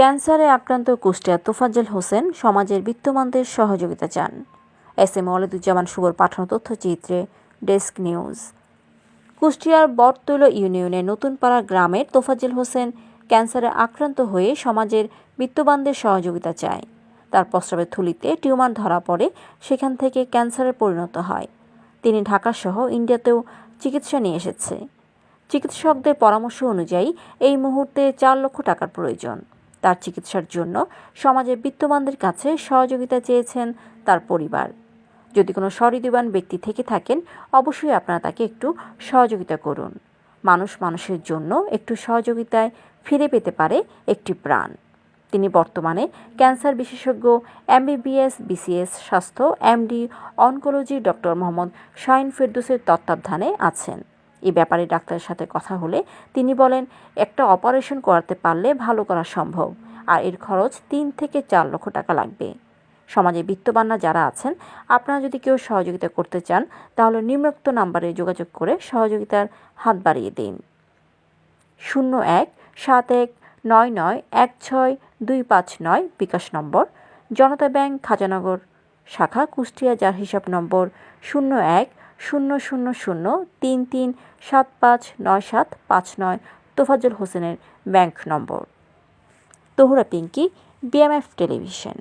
ক্যান্সারে আক্রান্ত কুষ্টিয়া তোফাজ্জল হোসেন সমাজের বিত্তমানদের সহযোগিতা চান। এস এম ওয়ালিদুজ্জামান শুভর পাঠানো তথ্যচিত্রে ডেস্ক নিউজ। কুষ্টিয়ার বটতৈল ইউনিয়নের নতুনপাড়া গ্রামের তোফাজ্জল হোসেন ক্যান্সারে আক্রান্ত হয়ে সমাজের বিত্তবানদের সহযোগিতা চায়। তার প্রস্রাবের থলিতে টিউমার ধরা পড়ে সেখান থেকে ক্যান্সারে পরিণত হয়। তিনি ঢাকাসহ ইন্ডিয়াতেও চিকিৎসা নিয়ে এসেছে। চিকিৎসকদের পরামর্শ অনুযায়ী এই মুহূর্তে চার লক্ষ টাকার প্রয়োজন। তার চিকিৎসার জন্য সমাজের বিত্তবানদের কাছে সহযোগিতা চেয়েছেন তার পরিবার। যদি কোনো সহৃদয়বান ব্যক্তি থেকে থাকেন, অবশ্যই আপনারা তাকে একটু সহযোগিতা করুন। মানুষ মানুষের জন্য একটু সহযোগিতায় ফিরে পেতে পারে একটি প্রাণ। তিনি বর্তমানে ক্যান্সার বিশেষজ্ঞ, এমবিবিএস, বিসিএস, স্বাস্থ্য, MD, oncology doctor Mohammad Shahin ফেরদৌসের তত্ত্বাবধানে আছেন। এ ব্যাপারে ডাক্তারের সাথে কথা হলে তিনি বলেন, একটা অপারেশন করাতে পারলে ভালো করা সম্ভব, আর এর খরচ তিন থেকে চার লক্ষ টাকা লাগবে। সমাজে বিত্তবান্না যারা আছেন, আপনারা যদি কেউ সহযোগিতা করতে চান, তাহলে নিম্নোক্ত নাম্বারে যোগাযোগ করে সহযোগিতার হাত বাড়িয়ে দিন। শূন্য এক, সাত এক, নয় নয়, এক ছয়, দুই পাঁচ নয়, বিকাশ নম্বর, জনতা ব্যাংক, খাজানগর। শাখা, কুষ্টিয়া যার হিসাব নম্বর শূন্য এক, শূন্য শূন্য শূন্য তিন তিন সাত পাঁচ নয় সাত পাঁচ নয় তোফাজুল হোসেনের bank number. Tahura Pinky BMF television.